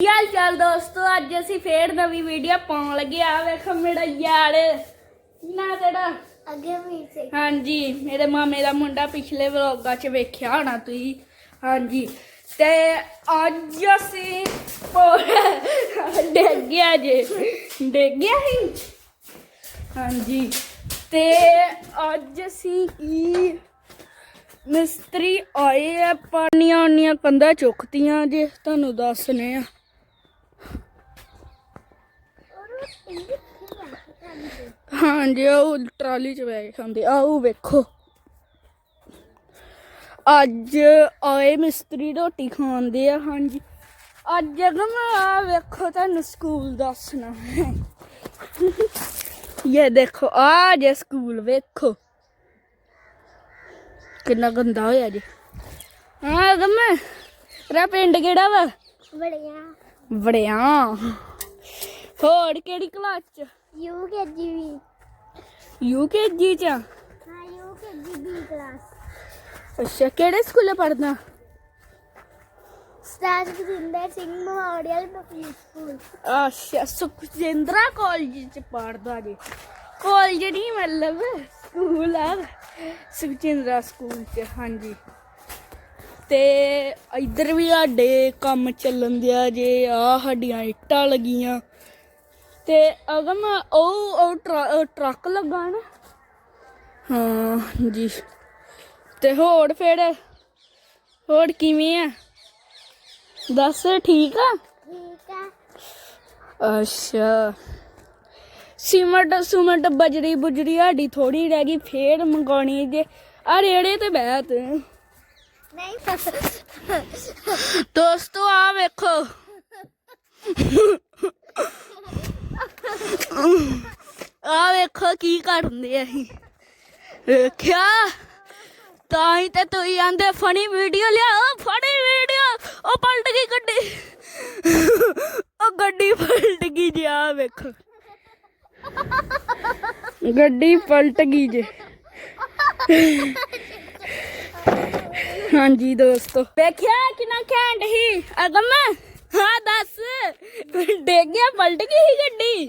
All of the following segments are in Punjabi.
ਕੀ ਹਾਲ ਚਾਲ ਦੋਸਤੋ? ਅੱਜ ਅਸੀਂ ਫੇਰ ਨਵੀਂ ਵੀਡੀਓ ਪਾਉਣ ਲੱਗੇ ਆ। ਵੇਖੋ ਮੇਰਾ ਯਾਰ। ਨਾਂ ਤੇਰਾ। ਅੱਗੇ ਵੀ ਸੇ। ਹਾਂਜੀ ਮੇਰੇ ਮਾਮੇ ਦਾ ਮੁੰਡਾ ਪਿਛਲੇ ਵਲੋਗਾਂ 'ਚ ਵੇਖਿਆ ਹੋਣਾ ਤੁਸੀਂ। ਹਾਂਜੀ। ਤੇ ਅੱਜ ਅਸੀਂ ਡਿੱਗ ਗਿਆ ਜੇ। ਡਿੱਗ ਗਿਆ ਸੀ? ਹਾਂਜੀ। ਤੇ ਅੱਜ ਅਸੀਂ ਕੀ ਮਿਸਤਰੀ ਆਏ ਆ? ਪਾਣੀਆਂ ਆਉਣੀਆਂ ਕੰਧਾਂ ਚੁੱਕਤੀਆਂ ਜੇ ਤੁਹਾਨੂੰ ਦੱਸਨੇ ਆ। ਹਾਂਜੀ ਉਹ ਟਰਾਲੀ ਚ ਬੈ ਕੇ ਖਾਂਦੇ ਆਓ ਵੇਖੋ। ਅੱਜ ਆਏ ਮਿਸਤਰੀ ਰੋਟੀ ਖਾਂਦੇ ਆ ਹਾਂਜੀ। ਅੱਜ ਆ ਵੇਖੋ ਤੁਹਾਨੂੰ ਸਕੂਲ ਦੱਸਣਾ। ਹੈ ਇਹ ਦੇਖੋ ਆ ਜੇ ਸਕੂਲ ਵੇਖੋ। ਕਿੰਨਾ ਗੰਦਾ ਹੋਇਆ ਜੀ। ਹਾਂ ਅਗਮ ਤੇਰਾ ਪਿੰਡ ਕਿਹੜਾ ਵਾ? ਬੜਿਆ ਵੜਿਆ। ਹੋਰ ਕਿਹੜੀ ਕਲਾਸ ਚ? ਯੂ ਕੇ ਜੀ ਵੀ ਯੂਕੇਜੀ ਚ? ਆ? ਹਾਂ ਯੂ ਕੇ ਜੀ ਬੀ ਕਲਾਸ ਅੱਛਾ ਕਿਹੜੇ ਸਕੂਲੇ ਪੜਦਾ star Jaginder Singh memorial public school ਅੱਛਾ ਸੁਖਜਿੰਦਰਾ ਕਾਲਜ ਚ ਪੜਦਾ ਜੀ। ਕਾਲਜ ਨਹੀਂ ਮਤਲਬ ਸਕੂਲ ਆ। ਸੁਖਜਿੰਦਰਾ ਸਕੂਲ ਚ ਹਾਂਜੀ। ਤੇ ਇੱਧਰ ਵੀ ਸਾਡੇ ਕੰਮ ਚੱਲਣ ਦਿਆ ਜੇ ਆ ਸਾਡੀਆਂ ਇੱਟਾਂ ਲੱਗੀਆਂ। ਤੇ ਅਗਮ ਉਹ ਉਹ ਟਰੱ- ਉਹ ਟਰੱਕ ਲੱਗਾ ਨਾ ਹਾਂ ਜੀ। ਤੇ ਹੋਰ ਫਿਰ ਹੋਰ ਕਿਵੇਂ ਆ? ਦੱਸ ਠੀਕ ਆ? ਠੀਕ ਆ। ਅੱਛਾ। ਸੀਮਟ ਸੁਮਟ ਬਜਰੀ ਬੁਜਰੀ ਸਾਡੀ ਥੋੜੀ ਰਹਿ ਗਈ ਫੇਰ ਮੰਗਾਉਣੀ ਜੇ। ਆ ਰੇੜੇ ਤੇ ਤੂੰ। ਨਹੀਂ ਦੋਸਤੋ ਆ ਵੇਖੋ। ਆ ਵੇਖੋ ਕੀ ਕਰਦੇ ਆ ਅਸੀਂ। ਵੇਖਿਆ? ਤਾਂ ਹੀ ਤੇ ਤੁਸੀਂ ਆਂਦੇ, ਫਨੀ ਵੀਡੀਓ ਲਿਆ ਫਨੀ ਵੀਡੀਓ। ਉਹ ਪਲਟ ਗਈ ਗੱਡੀ। ਉਹ ਗੱਡੀ ਪਲਟ ਗਈ ਜੀ ਆ ਵੇਖੋ। ਗੱਡੀ ਪਲਟ ਗਈ ਜੇ। ਹਾਂਜੀ ਦੋਸਤੋ। ਵੇਖਿਆ ਕਿੰਨਾ ਘੈਂਟ ਹੀ ਅਗਮ ਡਿੱਗ ਗਿਆ ਪਲਟ ਗਈ ਸੀ ਗੱਡੀ।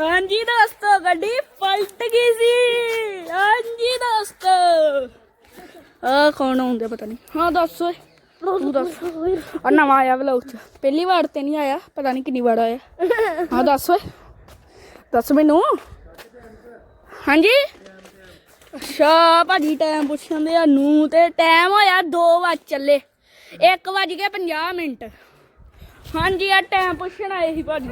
ਹਾਂਜੀ ਦੋਸਤੋ, ਗੱਡੀ ਪਲਟ ਗਈ ਸੀ। ਹਾਂਜੀ ਦੋਸਤੋ। ਆ ਕੌਣ ਆਉਂਦਾ ਪਤਾ ਨਹੀਂ। ਹਾਂ, ਦੱਸ ਓਏ। ਤੂੰ ਦੱਸ। ਆ ਨਵਾਂ ਆਇਆ ਵਲੌਗ ਚ। ਪਹਿਲੀ ਵਾਰ ਤੇ ਨਹੀਂ ਆਇਆ, ਪਤਾ ਨਹੀਂ ਕਿੰਨੀ ਵਾਰ ਆਇਆ। ਹਾਂ, ਦੱਸ ਓਏ। ਦੱਸ ਮੈਨੂੰ। ਹਾਂਜੀ। ਅੱਛਾ, ਭਾਜੀ ਟਾਈਮ ਪੁੱਛਣਦੇ ਆ। ਨੂੰ ਤੇ ਟਾਈਮ ਹੋਇਆ 2 ਵਜ ਚੱਲੇ। 1 ਵਜ ਕੇ 50 ਮਿੰਟ। ਹਾਂਜੀ, ਆ ਟਾਈਮ ਪੁੱਛਣ ਆਏ ਸੀ ਭਾਜੀ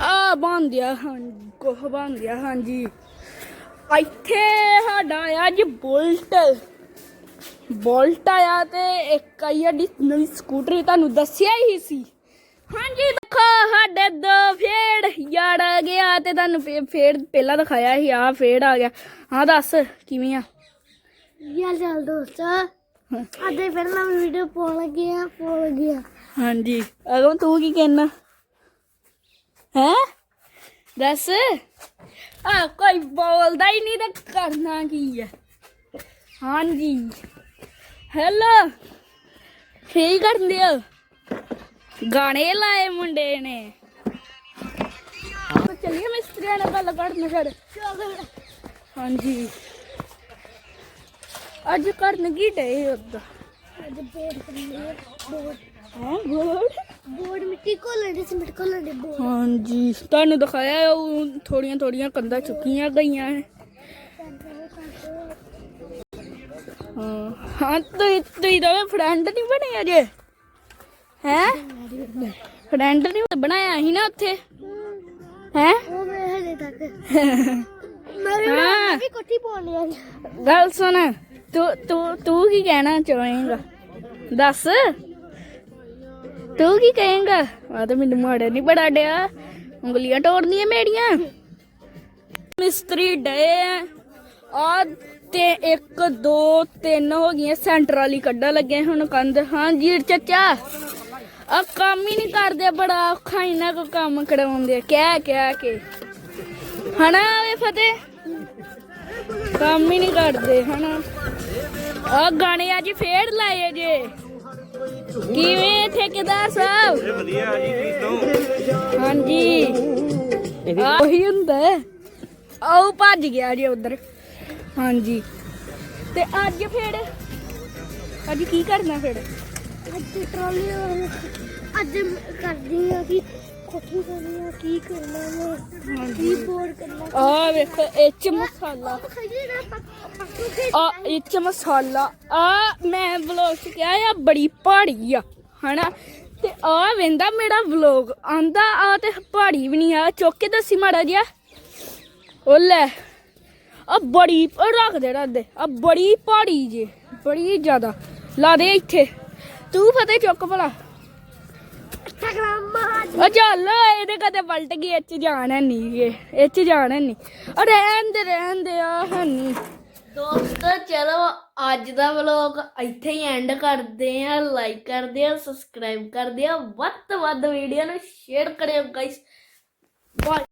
ਆ ਬੰਦਿਆ ਹਾਂ ਕੋਹ ਬੰਦਿਆ ਹਾਂਜੀ। ਇੱਥੇ ਸਾਡਾ ਆਇਆ ਅੱਜ ਬੁਲਟ। ਬੁਲਟ ਆਇਆ ਤੇ ਇੱਕ ਆਈ ਸਾਡੀ ਨਵੀਂ ਸਕੂਟਰੀ ਤੁਹਾਨੂੰ ਦੱਸਿਆ ਹੀ ਸੀ। ਹਾਂਜੀ, ਦੇਖੋ, ਸਾਡੇ ਦੋ ਫੇੜ ਯਾਰ ਆ ਗਿਆ ਤੇ ਤੁਹਾਨੂੰ ਫੇ- ਫੇੜ ਪਹਿਲਾਂ ਦਿਖਾਇਆ ਸੀ ਆ ਫੇੜ ਆ ਗਿਆ। ਹਾਂ ਦੱਸ, ਕਿਵੇਂ ਆ? ਯਾਰ ਚੱਲ ਦੋਸਤ। ਅੱਜ ਫਿਰ ਮੈਂ ਵੀਡੀਓ ਪਾਉਣ ਲੱਗੇ ਆ ਪਾਉਣ ਲੱਗੇ ਆ ਹਾਂਜੀ। ਅਗਮ ਤੂੰ ਕੀ ਕਹਿਣਾ ਹੈ? ਦੱਸ। ਆ ਕੋਈ ਬੋਲਦਾ ਹੀ ਨਹੀਂ ਤੇ ਕਰਨਾ ਕੀ ਹੈ ਹਾਂਜੀ। ਹੈਲੋ ਕੀ ਕਰਦੇ ਹੋ? ਗਾਣੇ ਲਾਏ ਮੁੰਡੇ ਨੇ। ਚੱਲੀਏ ਮਿਸਤਰੀਆਂ ਨਾਲ ਗੱਲ ਕਰਨ ਫਿਰ। ਹਾਂਜੀ। ਅੱਜ ਕਰਨ ਕੀ ਡੇ ਉਦਾਂ ਅੱਜ ਬੋਰਡ ਕਰਨੇ ਬੋਰਡ ਹਾਂ ਬੋਲ ਬੋਰਡ ਮਿੱਟੀ ਕੋਲਣ ਦੇ ਸਿਮਟ ਕੋਲਣ ਦੇ ਬੋਰਡ ਹਾਂਜੀ ਤੁਹਾਨੂੰ ਦਿਖਾਇਆ ਉਹ ਥੋੜੀਆਂ ਥੋੜੀਆਂ ਕੰਧਾਂ ਚੁੱਕੀਆਂ ਗਈਆਂ ਹੈ। ਹਾਂ ਤੁਸੀਂ ਤੁਸੀਂ ਦੋਵੇਂ ਫਰੈਂਡ ਨਹੀਂ ਬਣੇ ਅਜੇ। ਹੈ? ਫਰੈਂਡ ਨਹੀਂ ਬਣਾਇਆ ਸੀ ਨਾ ਉੱਥੇ। ਹੈ? ਉਹ ਮੈਂ ਹਲੇ ਤੱਕ। ਮੈਂ ਹਾਂ। ਵੀ ਕੋਠੀ ਪਾਉਣ ਲਿਆ ਗੱਲ ਸੁਣ। ਤੂੰ ਤੂੰ ਤੂੰ ਕੀ ਕਹਿਣਾ ਚਾਹੇਗਾ? ਦੱਸ। ਤੂੰ ਕੀ ਕਹੇਂਗਾ? ਆ ਤਾਂ ਮੈਨੂੰ ਮਾੜਾ ਨਹੀਂ ਬੜਾ ਡਿਆ। ਉਂਗਲੀਆਂ ਤੋੜਨੀਆਂ ਮੇਰੀਆਂ। ਮਿਸਤਰੀ ਡੇ ਆ। ਤੇ 1 2 3 ਹੋ ਗਈਆਂ। ਸੈਂਟਰ ਵਾਲੀ ਕੱਢਣ ਲੱਗੇ ਹੁਣ ਕੰਧ। ਹਾਂ ਜੀਰ ਚਾਚਾ। ਆ ਕੰਮ ਹੀ ਨਹੀਂ ਕਰਦੇ। ਬੜਾ ਔਖਾ ਇਹਨਾਂ ਕੋ ਕੰਮ ਕਰਾਉਂਦੇ ਕਹਿ ਕਹਿ ਕੇ। ਹਨਾ ਵੇ ਫਤਿਹ? ਕੰਮ ਹੀ ਨਹੀਂ ਕਰਦੇ, ਹਨਾ। ਆ ਗਾਣੇ ਅੱਜ ਫੇਰ ਲਾਏ ਜੇ। ਕਿਵੇਂ ਠੇਕੇਦਾਰ ਸਾਹਿਬ ਵਧੀਆ ਜੀ ਕਿਤੋਂ ਹਾਂਜੀ। ਉਹੀ ਹੁੰਦਾ। ਆਓ ਭੱਜ ਗਿਆ ਜੀ ਉਧਰ। ਹਾਂਜੀ। ਤੇ ਅੱਜ ਫਿਰ ਅੱਜ ਕੀ ਕਰਨਾ ਫਿਰ? ਅੱਜ ਟਰਾਲੀ ਅੱਜ ਕਰਦੀ ਆ ਕਿ ਕੋਠੀ ਕਰਨੀ ਆ ਕੀ ਕਰਨਾ ਹੈ ਕੀ ਬੋਰ ਕਰਨਾ? ਆ ਵੇਖੋ ਇਹ ਚ ਮਸਾਲਾ। ਆ ਇਹ ਚ ਮਸਾਲਾ। ਆ ਮੈਂ ਵਲੌਗ ਚ ਕਿਹਾ ਆ ਬੜੀ ਪਹਾੜੀ ਆ ਹਨਾ? ਤੇ ਆ ਵੇਂਦਾ ਮੇਰਾ ਵਲੌਗ ਆਂਦਾ ਆ ਤੇ ਪਹਾੜੀ ਵੀ ਨਹੀਂ ਆ ਚੁੱਕ ਕੇ ਦੱਸੀ ਮਾੜਾ ਜਿਹਾ। ਉਹ ਲੈ। ਆ ਬੜੀ ਰੱਖ ਦੇ ਰੱਖਦੇ ਆ ਬੜੀ ਪਹਾੜੀ ਜੇ ਬੜੀ ਜ਼ਿਆਦਾ। ਲਾ ਦੇ ਇੱਥੇ। ਤੂੰ ਫਤਿਹ ਚੁੱਕ ਭਲਾ। ਇੰਸਟਾਗ੍ਰਾਮ ਮਾਰ ਉਹ ਚੱਲ, ਇਹਦੇ ਕਦੇ ਪਲਟ ਗਈ, ਇਹ ਚ ਜਾਣ ਹੈ ਨਹੀਂ ਇਹ ਚ ਜਾਣ ਹੈ ਨਹੀਂ ਉਹ ਰਹਿਣ ਦੇ ਰਹਿਣ ਦੇ ਆ ਹੈ ਨਹੀਂ ਦੋਸਤੋ, ਚਲੋ ਅੱਜ ਦਾ ਵਲੋਗ ਇੱਥੇ ਹੀ ਐਂਡ ਕਰਦੇ ਆ ਲਾਈਕ ਕਰਦੇ ਆ ਸਬਸਕ੍ਰਾਈਬ ਕਰਦੇ ਆ ਵੱਧ ਤੋਂ ਵੱਧ ਵੀਡੀਓ ਨੂੰ ਸ਼ੇਅਰ ਕਰਿਓ ਗਾਇਸ ਬਾਏ